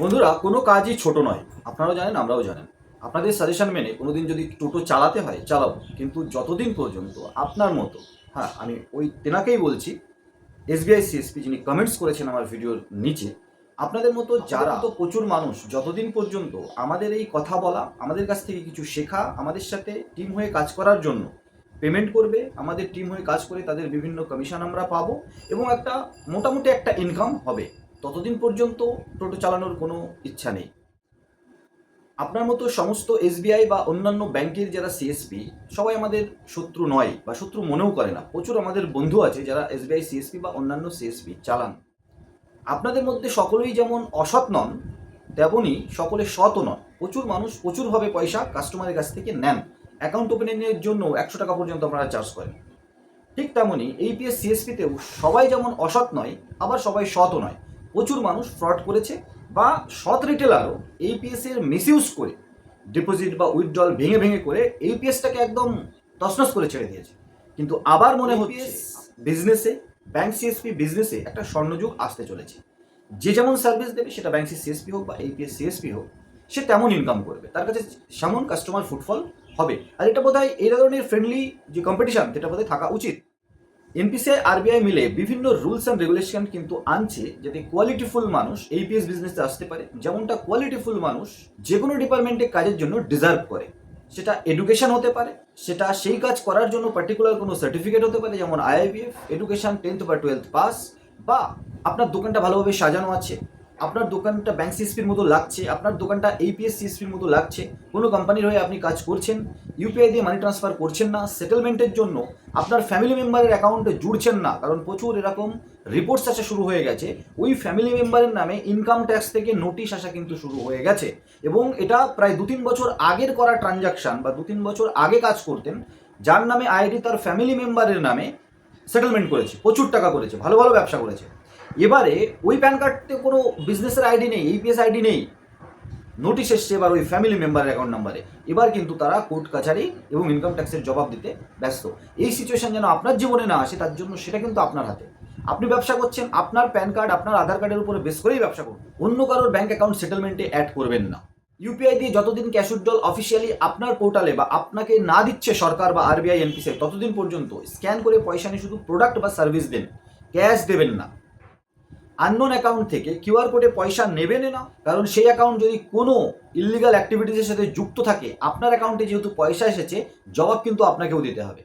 বন্ধুরা, কোনো কাজই ছোট নয়। আপনারাও জানেন, আমরাও জানেন। আপনাদের সাজেশন মেনে কোনোদিন যদি টোটো চালাতে হয়, চালাবো। কিন্তু যতদিন পর্যন্ত আপনার মতো হ্যাঁ আমি ওই তেনাকেই বলছি এসবিআই সিএসপি যিনি কমেন্টস করেছেন আমার ভিডিওর নিচে, আপনাদের মতো যারা তো প্রচুর মানুষ, যতদিন পর্যন্ত আমাদের এই কথা বলা, আমাদের কাছ থেকে কিছু শেখা, আমাদের সাথে টিম হয়ে কাজ করার জন্য পেমেন্ট করবে, আমাদের টিম হয়ে কাজ করে তাদের বিভিন্ন কমিশন আমরা পাবো এবং একটা মোটামুটি একটা ইনকাম হবে। ততদিন পর্যন্ত টোটো চালানোর কোনো ইচ্ছা নেই। আপনার মতো সমস্ত এসবিআই বা অন্যান্য ব্যাংকের যারা সিএসপি সবাই আমাদের শত্রু নয় বা শত্রু মনেও করে না। প্রচুর আমাদের বন্ধু আছে যারা এসবিআই সিএসপি বা অন্যান্য সিএসপি চালান। আপনাদের মধ্যে সকলেই যেমন অসৎ নন তেমনই সকলে সৎও নন। প্রচুর মানুষ প্রচুরভাবে পয়সা কাস্টমারের কাছ থেকে নেন। অ্যাকাউন্ট ওপেনিংয়ের জন্য একশো টাকা পর্যন্ত আপনারা চার্জ করেন। ঠিক তেমনই এইপিএস সিএসপিতেও সবাই যেমন অসৎ নয়, আবার সবাই সৎও নয়। প্রচুর মানুষ ফ্রড করেছে বা সৎ রিটেলারও এইপিএস এর মিসইউজ করে ডিপোজিট বা উইথড্রল ভেঙে ভেঙে করে এইপিএসটাকে একদম তসনস করে ছেড়ে দিয়েছে। কিন্তু আবার মনে হচ্ছে বিজনেসে ব্যাংক সিএসপি বিজনেসে একটা স্বর্ণযুগ আসতে চলেছে। যে যেমন সার্ভিস দেবে সেটা ব্যাংক সিএসপি হোক বা এইপিএস সিএসপি হোক সে তেমন ইনকাম করবে। তার কাছে সেমন কাস্টমার ফুটফল হবে। আর এটা বোধহয় এই ধরনের ফ্রেন্ডলি যে কম্পিটিশন যেটা বোধহয় থাকা উচিত এনপিসিআই আরবিআই মিলে বিভিন্ন রুলস অ্যান্ড রেগুলেশন কিন্তু আনছে যাতে কোয়ালিটিফুল মানুষ এইপিএস বিজনেসে আসতে পারে। যেমনটা কোয়ালিটিফুল মানুষ যে কোনো ডিপার্টমেন্টে কাজের জন্য ডিজার্ভ করে। সেটা এডুকেশন হতে পারে, সেটা সেই কাজ করার জন্য পার্টিকুলার কোনো সার্টিফিকেট হতে পারে, যেমন আইআইবিএফ এডুকেশন টেন্থ বা টুয়েলথ পাস বা আপনার দোকানটা ভালোভাবে সাজানো আছে। আপনার দোকানটা ব্যাংক সিএসপির মতো লাগছে, আপনার দোকানটা এইপিএস সিএসপির মতো লাগছে, কোনো কোম্পানির হয়ে আপনি কাজ করছেন ইউপিআই দিয়ে মানি ট্রান্সফার করছেন না সেটেলমেন্টের জন্য আপনার ফ্যামিলি মেম্বারের অ্যাকাউন্টে জুড়ছেন না, কারণ প্রচুর এরকম রিপোর্টস আসা শুরু হয়ে গেছে, ওই ফ্যামিলি মেম্বারের নামে ইনকাম ট্যাক্স থেকে নোটিশ আসা কিন্তু শুরু হয়ে গেছে। এবং এটা প্রায় দু তিন বছর আগের করা ট্রানজাকশন বা দু তিন বছর আগে কাজ করতেন, যার নামে আইডি তার ফ্যামিলি মেম্বারের নামে সেটেলমেন্ট করেছে, প্রচুর টাকা করেছে, ভালো ভালো ব্যবসা করেছে। এবারে ওই প্যান কার্ডতে কোনো বিজনেসের আইডি নেই এইপিএস আইডি নেই। নোটিশ এসছে এবার ওই ফ্যামিলি মেম্বারের অ্যাকাউন্ট নাম্বারে এবার কিন্তু তারা কোর্ট কাছারি এবং ইনকাম ট্যাক্সের জবাব দিতে ব্যস্ত। এই সিচুয়েশন যেন আপনার জীবনে না আসে, তার জন্য সেটা কিন্তু আপনার হাতে। আপনি ব্যবসা করছেন, আপনার প্যান কার্ড, আপনার আধার কার্ডের উপরে বেস করেই ব্যবসা করুন। অন্য কারোর ব্যাঙ্ক অ্যাকাউন্ট সেটেলমেন্টে অ্যাড করবেন না। ইউপিআই দিয়ে যতদিন ক্যাশ উইথড্রল অফিসিয়ালি আপনার পোর্টালে বা আপনাকে না দিচ্ছে সরকার বা আরবিআই এনপিসিআই ততদিন পর্যন্ত স্ক্যান করে পয়সা নিয়ে শুধু প্রোডাক্ট বা সার্ভিস দেন। ক্যাশ দেবেন না। আননোন অ্যাকাউন্ট থেকে কিউআর কোডে পয়সা নেবেন না কারণ সেই অ্যাকাউন্ট যদি কোনো ইলিগাল অ্যাক্টিভিটিসের সাথে যুক্ত থাকে, আপনার অ্যাকাউন্টে যেহেতু পয়সা এসেছে, জবাব কিন্তু আপনাকেও দিতে হবে।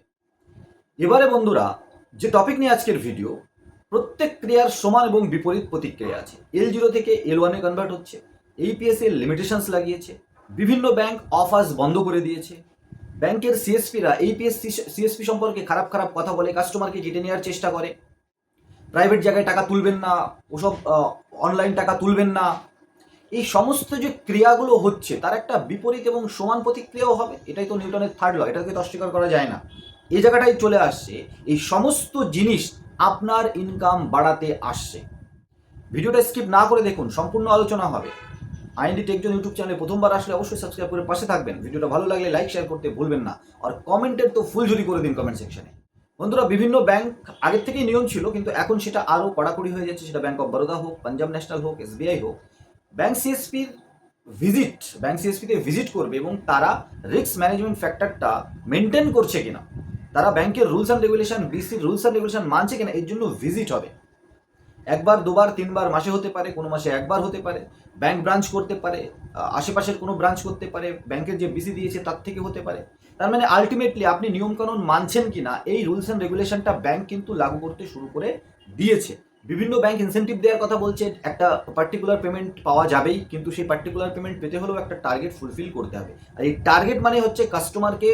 এবারে বন্ধুরা, যে টপিক নিয়ে আজকের ভিডিও প্রত্যেক ক্রিয়ার সমান এবং বিপরীত প্রতিক্রিয়া আছে। এল জিরো থেকে এল ওয়ানে কনভার্ট হচ্ছে এইপিএস এর লিমিটেশনস লাগিয়েছে, বিভিন্ন ব্যাংক অফার্স বন্ধ করে দিয়েছে। ব্যাংকের সিএসপিরা এইপিএস সিএসপি সম্পর্কে খারাপ খারাপ কথা বলে কাস্টমারকে কেটে নেওয়ার চেষ্টা করে। প্রাইভেট জায়গায় টাকা তুলবেন না, ওসব অনলাইন টাকা তুলবেন না। এই সমস্ত যে ক্রিয়াগুলো হচ্ছে, তার একটা বিপরীত এবং সমান প্রতিক্রিয়াও হবে। এটাই তো নিউটনের থার্ড ল এটাকে তো অস্বীকার করা যায় না। এই জায়গাটাই চলে আসছে। এই সমস্ত জিনিস আপনার ইনকাম বাড়াতে আসছে। ভিডিওটা স্কিপ না করে দেখুন, সম্পূর্ণ আলোচনা হবে। আইনডি টেকজন ইউটিউব চ্যানেলে প্রথমবার আসলে অবশ্যই সাবস্ক্রাইব করে পাশে থাকবেন। ভিডিওটা ভালো লাগলে লাইক শেয়ার করতে ভুলবেন না। আর কমেন্টের তো ফুল ঝুরি করে দিন কমেন্ট সেকশনে বন্ধুরা, বিভিন্ন ব্যাংক আগের থেকেই নিয়ম ছিল, কিন্তু এখন সেটা আরও কড়াকড়ি হয়ে যাচ্ছে। সেটা ব্যাংক অফ বরোদা হোক পাঞ্জাব ন্যাশনাল হোক এসবিআই হোক ব্যাংক সিএসপির ভিজিট ব্যাংক সিএসপিতে ভিজিট করবে এবং তারা রিস্ক ম্যানেজমেন্ট ফ্যাক্টরটা মেনটেন করছে কিনা, তারা ব্যাংকের রুলস অ্যান্ড রেগুলেশন বিসির রুলস অ্যান্ড রেগুলেশন মানছে কিনা, এর জন্য ভিজিট হবে। একবার, দুবার, তিনবার, মাসে হতে পারে, কোনো মাসে একবার হতে পারে ব্যাংক ব্রাঞ্চ করতে পারে আশেপাশের কোনো ব্রাঞ্চ করতে পারে ব্যাংকের যে বিসি দিয়েছে তার থেকে হতে পারে। তার মানে আলটিমেটলি আপনি নিয়মকানুন মানছেন কি না এই রুলস অ্যান্ড রেগুলেশনটা ব্যাংক কিন্তু লাগু করতে শুরু করে দিয়েছে। বিভিন্ন ব্যাংক ইনসেন্টিভ দেওয়ার কথা বলছে, একটা পার্টিকুলার পেমেন্ট পাওয়া যাবেই, কিন্তু সেই পার্টিকুলার পেমেন্ট পেতে হলেও একটা টার্গেট ফুলফিল করতে হবে। আর এই টার্গেট মানে হচ্ছে কাস্টমারকে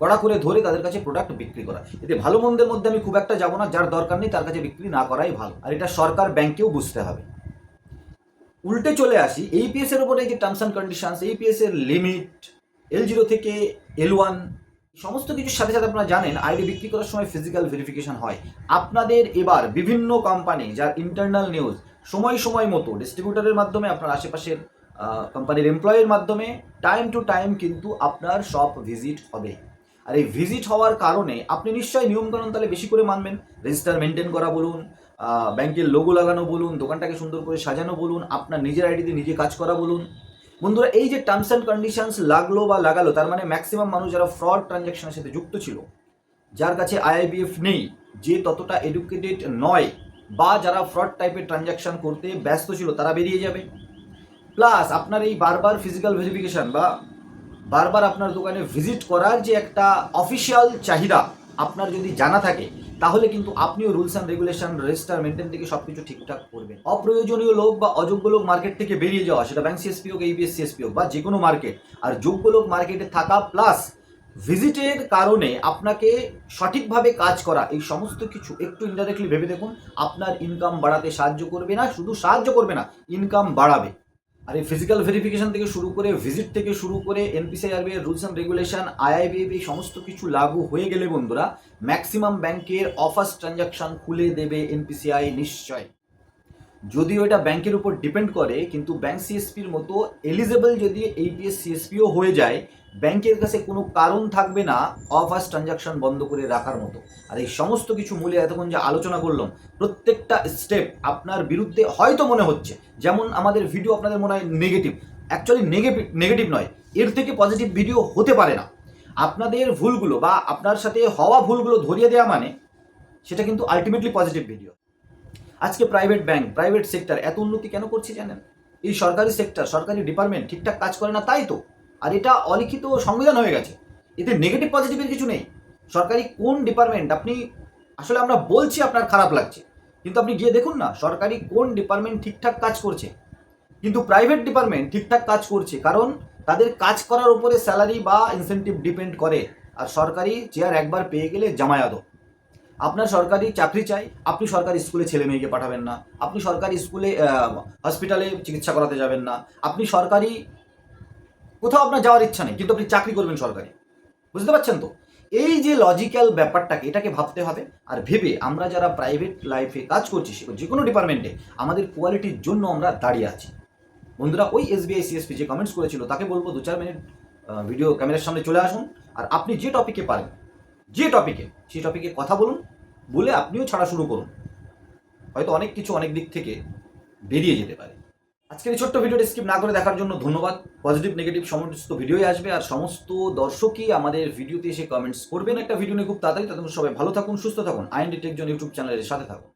কড়া করে ধরে তাদের কাছে প্রোডাক্ট বিক্রি করা। এতে ভালো মন্দের মধ্যে আমি খুব একটা যাব না, যার দরকার নেই তার কাছে বিক্রি না করাই ভালো। আর এটা সরকার ব্যাংকেও বুঝতে হবে। উল্টে চলে আসি এইপিএস এর উপরে যে টার্মস অ্যান্ড কন্ডিশনস এইপিএস এর লিমিট এল জিরো থেকে এল ওয়ান সমস্ত কিছুর সাথে সাথে আপনারা জানেন আইডি বিক্রি করার সময় ফিজিক্যাল ভেরিফিকেশন হয়। আপনাদের এবার বিভিন্ন কোম্পানি যার ইন্টারনাল নিউজ সময় সময় মতো ডিস্ট্রিবিউটারের মাধ্যমে, আপনার আশেপাশের কোম্পানির এমপ্লয়ের মাধ্যমে টাইম টু টাইম কিন্তু আপনার শপ ভিজিট হবে। আর এই ভিজিট হওয়ার কারণে আপনি নিশ্চয়ই নিয়মকানুন তাহলে বেশি করে মানবেন। রেজিস্টার মেনটেন করা বলুন ব্যাংকের লোগো লাগানো বলুন, দোকানটাকে সুন্দর করে সাজানো বলুন, আপনার নিজের আইডিতে নিজে কাজ করা বলুন। বন্ধুরা, এই যে টার্মস অ্যান্ড কন্ডিশনস লাগল বা লাগালো, তার মানে ম্যাক্সিমাম মানুষ যারা ফ্রড ট্রানজ্যাকশনের সাথে যুক্ত ছিল, যার কাছে আইআইবিএফ নেই, যে ততটা এডুকেটেড নয়, বা যারা ফ্রড টাইপের ট্রানজ্যাকশন করতে ব্যস্ত ছিল, তারা বেরিয়ে যাবে। প্লাস আপনার এই বারবার ফিজিক্যাল ভেরিফিকেশন বা বারবার আপনার দোকানে ভিজিট করার যে একটা অফিসিয়াল চাহিদা আপনার যদি জানা থাকে, তাহলে কিন্তু আপনিও rules and regulation register maintain থেকে সব কিছু ঠিকঠাক করবেন। অপ্রয়োজনীয় লোক বা অযোগ্য লোক মার্কেট থেকে বেরিয়ে যাওয়া, সেটা ব্যাংক সিএসপি হোক এইবিএস সিএসপি হোক বা যে কোনো মার্কেট আর যোগ্য লোক মার্কেটে থাকা প্লাস ভিজিটের কারণে আপনাকে সঠিকভাবে কাজ করা, এই সমস্ত কিছু একটু ইনডাইরেক্টলি ভেবে দেখুন, আপনার ইনকাম বাড়াতে সাহায্য করবে না, শুধু সাহায্য করবে না ইনকাম বাড়াবে। আর এই ফিজিক্যাল ভেরিফিকেশন থেকে শুরু করে ভিজিট থেকে শুরু করে এনপিসিআই আরবি রুলস অ্যান্ড রেগুলেশন আইআইবি এই সমস্ত কিছু লাগু হয়ে গেলে বন্ধুরা ম্যাক্সিমাম ব্যাংকের অফার্স ট্রানজাকশন খুলে দেবে এনপিসিআই নিশ্চয়। যদিও এটা ব্যাংকের উপর ডিপেন্ড করে, কিন্তু ব্যাংক সিএসপির মতো এলিজেবল যদি এইপিএস সিএসপিও হয়ে যায় ব্যাংকের কাছে কোনো কারণ থাকবে না অফার্স ট্রানজাকশন বন্ধ করে রাখার মতো। আর এই সমস্ত কিছু মূলে এতক্ষণ যে আলোচনা করলাম, প্রত্যেকটা স্টেপ আপনার বিরুদ্ধে হয়তো মনে হচ্ছে। যেমন আমাদের ভিডিও আপনাদের মনে হয় নেগেটিভ অ্যাকচুয়ালি নেগেটিভ নেগেটিভ নয়। এর থেকে পজিটিভ ভিডিও হতে পারে না। আপনাদের ভুলগুলো বা আপনার সাথে হওয়া ভুলগুলো ধরিয়ে দেওয়া মানে সেটা কিন্তু আলটিমেটলি পজিটিভ ভিডিও আজকে প্রাইভেট ব্যাংক প্রাইভেট সেক্টর এত উন্নতি কেন করছে জানেন? এই সরকারি সেক্টর সরকারি ডিপার্টমেন্ট ঠিকঠাক কাজ করে না, তাই তো? আর এটা অলিখিত সংবিধান হয়ে গেছে। এতে নেগেটিভ পজিটিভের কিছু নেই। সরকারি কোন ডিপার্টমেন্ট আপনি, আসলে আমরা বলছি আপনার খারাপ লাগছে, কিন্তু আপনি গিয়ে দেখুন না, সরকারি কোন ডিপার্টমেন্ট ঠিকঠাক কাজ করছে। কিন্তু প্রাইভেট ডিপার্টমেন্ট ঠিকঠাক কাজ করছে, কারণ তাদের কাজ করার উপরে স্যালারি বা ইনসেন্টিভ ডিপেন্ড করে, আর সরকারি চেয়ার একবার পেয়ে গেলে জামায়াত আপনার সরকারি চাকরি চাই, আপনি সরকারি স্কুলে ছেলে মেয়েকে পাঠাবেন না, আপনি সরকারি স্কুলে হসপিটালে চিকিৎসা করাতে যাবেন না, আপনি সরকারি কোথাও আপনার যাওয়ার ইচ্ছা নেই, কিন্তু আপনি চাকরি করবেন সরকারি। বুঝতে পারছেন তো? এই যে লজিক্যাল ব্যাপারটাকে, এটাকে ভাবতে হবে, আর ভেবে আমরা যারা প্রাইভেট লাইফে কাজ করছি, সে যে কোনো ডিপার্টমেন্টে আমাদের কোয়ালিটির জন্য আমরা দাঁড়িয়ে আছি। বন্ধুরা, ওই এসবিআই সিএসপি যে কমেন্টস করেছিল, তাকে বলব দু চার মিনিট ভিডিও ক্যামেরার সামনে চলে আসুন, আর আপনি যে টপিকে পারেন, যে টপিকে সেই টপিকে কথা বলুন, বলে আপনিও ছাড়া শুরু করুন। হয়তো অনেক কিছু অনেক দিক থেকে বেরিয়ে যেতে পারে। আজকের এই ছোট্ট ভিডিওটি স্কিপ না করে দেখার জন্য ধন্যবাদ। পজিটিভ নেগেটিভ সমস্ত ভিডিওই আসবে আর সমস্ত দর্শকই আমাদের ভিডিওতে এসে কমেন্টস করবেন। একটা ভিডিও নিয়ে খুব তাড়াতাড়ি। তাদের সবাই ভালো থাকুন, সুস্থ থাকুন। আইএনডি টেকজন ইউটিউব চ্যানেলের সাথে থাকুন।